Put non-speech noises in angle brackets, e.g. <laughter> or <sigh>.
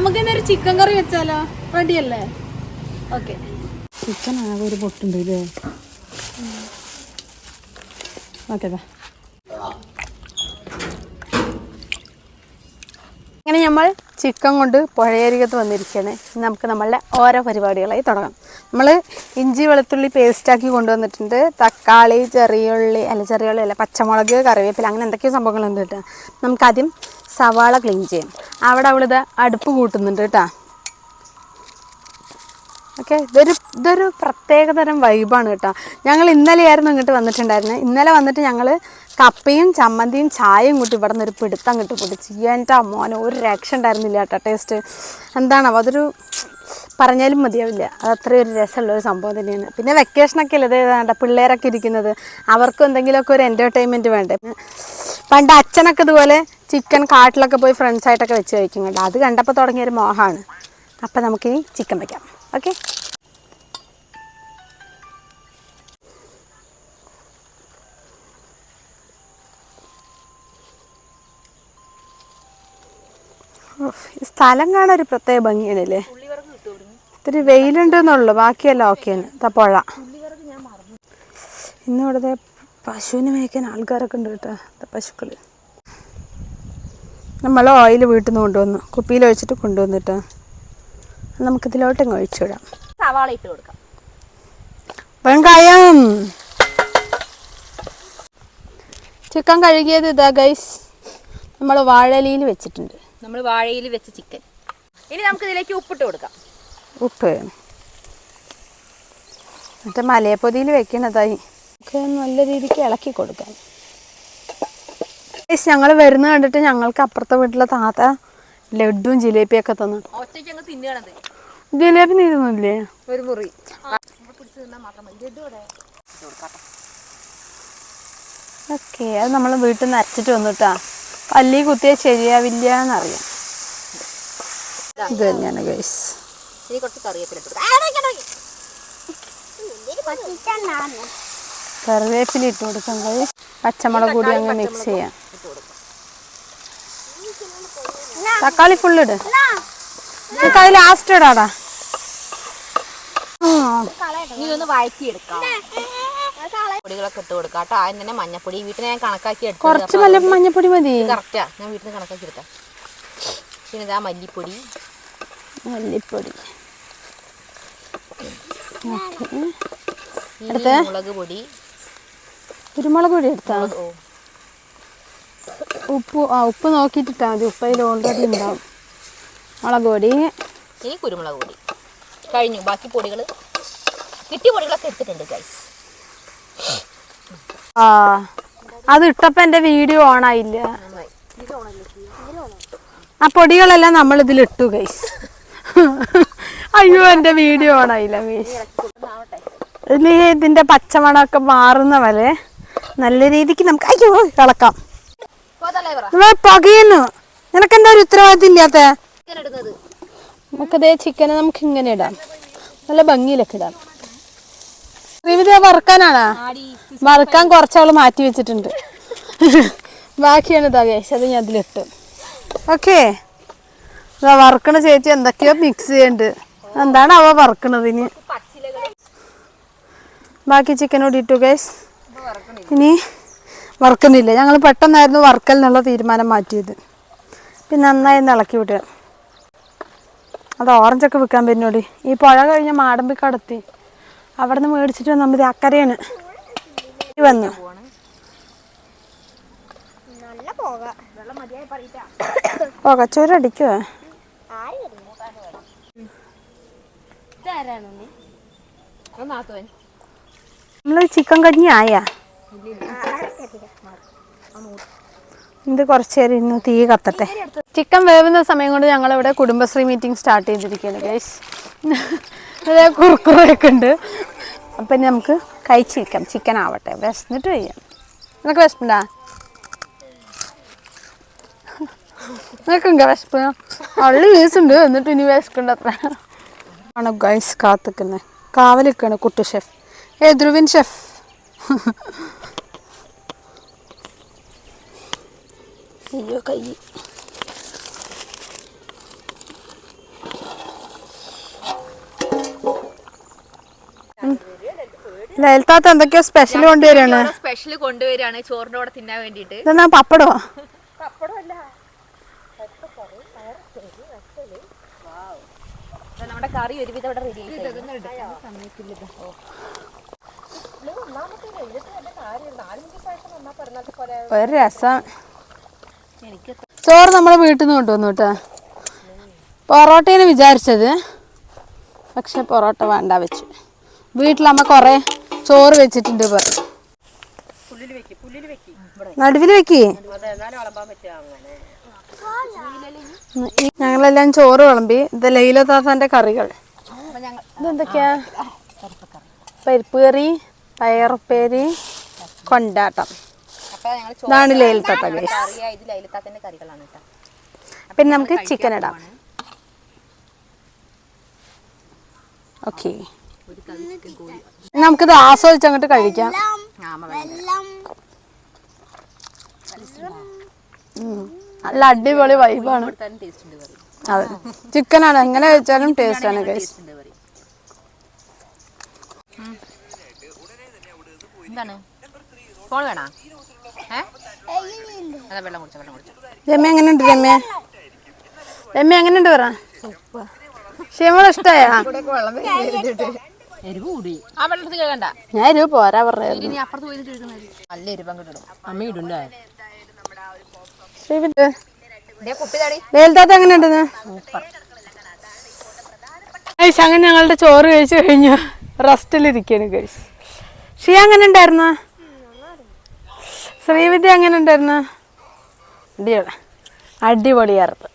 നമുക്ക് തന്നെ ഒരു ചിക്കൻ കറി വെച്ചാലോ? റെഡിയല്ലേ ഓക്കെ ചിക്കൻ ആകെ ഒരു പൊട്ടുണ്ട് ഇല്ലേ? ഓക്കെ അങ്ങനെ നമ്മൾ ചിക്കൻ കൊണ്ട് പുഴയരികത്ത് വന്നിരിക്കുകയാണ്. നമുക്ക് നമ്മളുടെ ഓരോ പരിപാടികളായി തുടങ്ങാം. നമ്മൾ ഇഞ്ചി വെളുത്തുള്ളി പേസ്റ്റാക്കി കൊണ്ടുവന്നിട്ടുണ്ട്. തക്കാളി ചെറിയുള്ളി അല്ല ചെറിയുള്ളി അല്ല പച്ചമുളക് കറിവേപ്പില അങ്ങനെ എന്തൊക്കെയോ സംഭവങ്ങളുണ്ട് കേട്ടോ. നമുക്കാദ്യം സവാള ക്ലീൻ ചെയ്യാം. അവിടെ അവളിത് അടുപ്പ് കൂട്ടുന്നുണ്ട് കേട്ടോ. ഓക്കെ ഇതൊരു ഇതൊരു പ്രത്യേകതരം വൈബാണ് കേട്ടോ. ഞങ്ങൾ ഇന്നലെയായിരുന്നു ഇങ്ങോട്ട് വന്നിട്ടുണ്ടായിരുന്നത്. ഇന്നലെ വന്നിട്ട് ഞങ്ങൾ കപ്പയും ചമ്മന്തിയും ചായയും കൂട്ടി ഇവിടെ നിന്ന് ഒരു പിടുത്തം കിട്ടി പൊടിച്ച് എന്റെ മോനെ ഒരു രക്ഷ ഉണ്ടായിരുന്നില്ല കേട്ടോ ടേസ്റ്റ് എന്താണോ അതൊരു പറഞ്ഞാലും മതിയാവില്ല. അത് അത്രയും ഒരു രസമുള്ള ഒരു സംഭവം തന്നെയാണ്. പിന്നെ വെക്കേഷനൊക്കെ അല്ലേ ഇത് വേണ്ട പിള്ളേരൊക്കെ ഇരിക്കുന്നത്? അവർക്കും എന്തെങ്കിലുമൊക്കെ ഒരു എന്റർടൈൻമെന്റ് വേണ്ടേ? പണ്ട് അച്ഛനൊക്കെ ഇതുപോലെ ചിക്കൻ കാട്ടിലൊക്കെ പോയി ഫ്രണ്ട്സായിട്ടൊക്കെ വെച്ച് കഴിക്കും കേട്ടോ. അത് കണ്ടപ്പോൾ തുടങ്ങിയൊരു മോഹമാണ്. അപ്പം നമുക്കിനി ചിക്കൻ വയ്ക്കാം ഓക്കെ സ്ഥലം കാണാൻ ഒരു പ്രത്യേക ഭംഗിയാണല്ലേ? ഇത്തിരി വെയിലുണ്ടെന്നുള്ളു. ബാക്കിയെല്ലാം ഓക്കെയാണ് തപ്പോഴ പുഴ. ഇന്ന് ഇവിടുത്തെ പശുവിനെ മേയ്ക്കാൻ ആൾക്കാരൊക്കെ ഉണ്ട് കേട്ടോ പശുക്കൾ നമ്മൾ ഓയിൽ വീട്ടിൽ നിന്ന് കൊണ്ടുവന്നു. കുപ്പിയിൽ ഒഴിച്ചിട്ട് കൊണ്ടുവന്നിട്ടോ നമുക്കിതിലോട്ടങ്ങ് ഒഴിച്ചിടാം സവാള ഇട്ട് കൊടുക്കാം. വെങ്കായം. ചിക്കൻ കഴുകിയത് ഇതാ ഗൈസ് നമ്മൾ വാഴലിയിൽ വെച്ചിട്ടുണ്ട്. നമ്മൾ വാഴയിൽ വെച്ച ചിക്കൻ ഇനി നമുക്ക് ഇതിലേക്ക് ഉപ്പിട്ട് കൊടുക്കാം. ഉപ്പ്. മറ്റേ മലയപ്പൊതിയിൽ വെക്കണതായി ഒക്കെ നല്ല രീതിക്ക് ഇളക്കി കൊടുക്കാം. ഞങ്ങൾ വരുന്ന കണ്ടിട്ട് ഞങ്ങൾക്ക് അപ്പുറത്തെ വീട്ടിലെ താത്ത ലഡുവും ജിലേബിയൊക്കെ തന്നു. ജിലേബി നീരുന്നില്ലേ ഒരു മുറി. ഓക്കെ അത് നമ്മൾ വീട്ടിൽ നിന്ന് അരച്ചിട്ട് വന്നിട്ടാ പല്ലി കുത്തിയാൽ ശരിയാവില്ല എന്നറിയാം ഇത്. തന്നെയാണ് ഗൈസ് ഇനി കുറച്ച് കറിവേപ്പില ഇട്ട് കൊടുക്കാം. കറിവേപ്പില ഇട്ട് ഗൈസ് പച്ചമുളക് കൂടി അങ്ങ് മിക്സ് ചെയ്യാം. തക്കാളി ഫുള്ള് ഇട്. തക്കാളി ലാസ്റ്റ് ഇടാടാ. ഇനി ഒന്ന് വഴറ്റിയെടുക്കാം. പൊടികളൊക്കെ ഇട്ട് കൊടുക്കാം കേട്ടോ. ആദ്യം തന്നെ മഞ്ഞപ്പൊടി വീട്ടിൽ ഞാൻ കണക്കാക്കി എടുത്തു കുറച്ച് മഞ്ഞപ്പൊടി മതി. കറക്റ്റാ ഞാൻ വീട്ടിൽ നിന്ന് കണക്കാക്കി എടുക്കാം പിന്നെ ഇതാ മല്ലിപ്പൊടി. മല്ലിപ്പൊടി. മുളക് പൊടി. കുരുമുളക് പൊടി എടുത്താ? ഉപ്പ് ആ ഉപ്പ് നോക്കിയിട്ടിട്ടാ മതി. ഉപ്പ് അതിൽ ഓൾറെഡി ഉണ്ടാവും. മുളക് പൊടി. ഇനി കുരുമുളക് പൊടി. കഴിഞ്ഞു. ബാക്കി പൊടികൾ കിട്ടിയ പൊടികളൊക്കെ എടുത്തിട്ടുണ്ട് ഗൈസ് ആ അത് ഇട്ടപ്പോൾ എന്റെ വീഡിയോ ഓണായില്ല. ആ പൊടികളെല്ലാം നമ്മൾ ഇതിലിട്ടു ഗൈസ് <laughs> അയ്യോ എന്റെ വീഡിയോ ഓണായില്ല മീസ് ഇനി ഇതിന്റെ പച്ചമണമൊക്കെ മാറുന്ന വരെ നല്ല രീതിക്ക് നമുക്ക് അയ്യോ കളക്കാം നമ്മൾ പകയുന്നു. നിനക്കെന്താ ഒരു ഉത്തരവാദിത്തം ഇല്ലാത്ത? നമുക്കതേ ചിക്കനെ നമുക്ക് ഇങ്ങനെ ഇടാം. നല്ല ഭംഗിയിലൊക്കെ ഇടാം. വറുക്കാനാണോ? വറുക്കാൻ കുറച്ചവൾ മാറ്റി വെച്ചിട്ടുണ്ട്. ബാക്കിയാണ് ഇതാ അത് ഞാൻ അതിലിട്ട് ഓക്കെ വറുക്കണ ചേച്ചി എന്തൊക്കെയോ മിക്സ് ചെയ്യണ്ട്. എന്താണ് അവ വറുക്കണതിന് ഇനി? ബാക്കി ചിക്കൻ ഇട്ടു ഗൈസ് ഇനി വറുക്കുന്നില്ല. ഞങ്ങൾ പെട്ടെന്നായിരുന്നു വറുക്കൽ എന്നുള്ള തീരുമാനം മാറ്റിയത്. പിന്നെ നന്നായി ഇളക്കി വിടുക. അത് ഓറഞ്ചൊക്കെ വിൽക്കാൻ പറ്റുന്നോടി ഈ പുഴ കഴിഞ്ഞ മാടമ്പി കടത്തി അവിടെ നിന്ന് മേടിച്ചിട്ട് വന്നാൽ മതി അക്കരയാണ് വന്നു? പുകച്ചോരടിക്കുവോ നമ്മൾ ചിക്കൻ കഞ്ഞി ആയാ? ഇത് കുറച്ച് നേരം ഇന്ന് തീ കത്തട്ടെ. ചിക്കൻ വേവുന്ന സമയം കൊണ്ട് ഞങ്ങളിവിടെ കുടുംബശ്രീ മീറ്റിംഗ് സ്റ്റാർട്ട് ചെയ്തിരിക്കുകയാണ് ഗൈസ് അതേ കുറുക്കുറയൊക്കെ ഉണ്ട്. അപ്പം ഇനി നമുക്ക് കഴിച്ചിരിക്കാം ചിക്കൻ ആവട്ടെ. വിശന്നിട്ട് കഴിയാം നിനക്ക് വിശപ്പുണ്ടാ? നിനക്കെങ്ക വിശപ്പ് അള്ളി വീസുണ്ട് എന്നിട്ട് ഇനി വിശക്കണ്ടത്ര. അത്ര ആണ് ഗൈസ് കാത്തിക്കുന്നത് കാവലിക്കാണ് കുട്ടു ഷെഫ് ഏ ധ്രുവിൻ ഷെഫ് അയ്യോ കൈ. ലയൽത്താത്ത എന്തൊക്കെയോ സ്പെഷ്യൽ കൊണ്ടുവരികയാണ്. സ്പെഷ്യൽ കൊണ്ടുവരികയാണ് ചോറിന്റെ കൂടെ തിന്നാൻ വേണ്ടിട്ട് പപ്പടോ? പപ്പടമല്ല. നമ്മുടെ കറി ഒരുവിധം ഇവിടെ റെഡി ഒരു രസം. ചോറ് നമ്മളെ വീട്ടിൽ നിന്ന് കൊണ്ടുവന്നു കേട്ടോ. പൊറോട്ടേനെ വിചാരിച്ചത്. പക്ഷെ പൊറോട്ട വേണ്ട വെച്ചു. വീട്ടിലമ്മ കുറേ ചോറ് വെച്ചിട്ടുണ്ട് ഇപ്പൊ. നടുവിൽ വെക്കി ഞങ്ങളെല്ലാം ചോറ് വിളമ്പി ഇത് ലൈലദാസാന്റെ കറികൾ. ഇതെന്തൊക്കെയാ? പരിപ്പ് കറി പയറുപ്പേരി കൊണ്ടാട്ടം. ഇതാണ് ലൈലത്താത്ത പിന്നെ നമുക്ക് ചിക്കൻ ഇടാം. ഓക്കെ നമുക്കിത് ആസ്വദിച്ച് അങ്ങോട്ട് കഴിക്കാം. ഉം. നല്ല അടിപൊളി വൈബാണ് അതെ. ചിക്കൻ ആണ്. എങ്ങനെ വെച്ചാലും ടേസ്റ്റ് ആണ് ഗൈസ് രമ്യ എങ്ങനെയുണ്ട് രമ്യ? രമ്യ എങ്ങനെയുണ്ട് പറ? ഷിമള ഇഷ്ടായ? എരിവ് കൂടി. ആ വെള്ളത്തിൽ കേൾക്കണ്ട. ഞാൻ എരിവ് പോരാ പറഞ്ഞു അപ്പുറത്ത് പോയി നല്ല എരിവ് അങ്ങോട്ട് അമ്മ ഇടുണ്ടേ വേൽത്താത്ത എങ്ങനെയുണ്ടെന്ന്? ഉണ്ടെന്ന് അങ്ങനെ ഞങ്ങളുടെ ചോറ് കഴിച്ചു കഴിഞ്ഞു റെസ്റ്റിലിരിക്കാണ് കഴിച്ചു ഷിയ അങ്ങനെ ഉണ്ടായിരുന്ന? ശ്രീവിദ്യ അങ്ങനെ ഉണ്ടായിരുന്ന? അടിപൊളി. അടിപൊളിയായിരുന്നു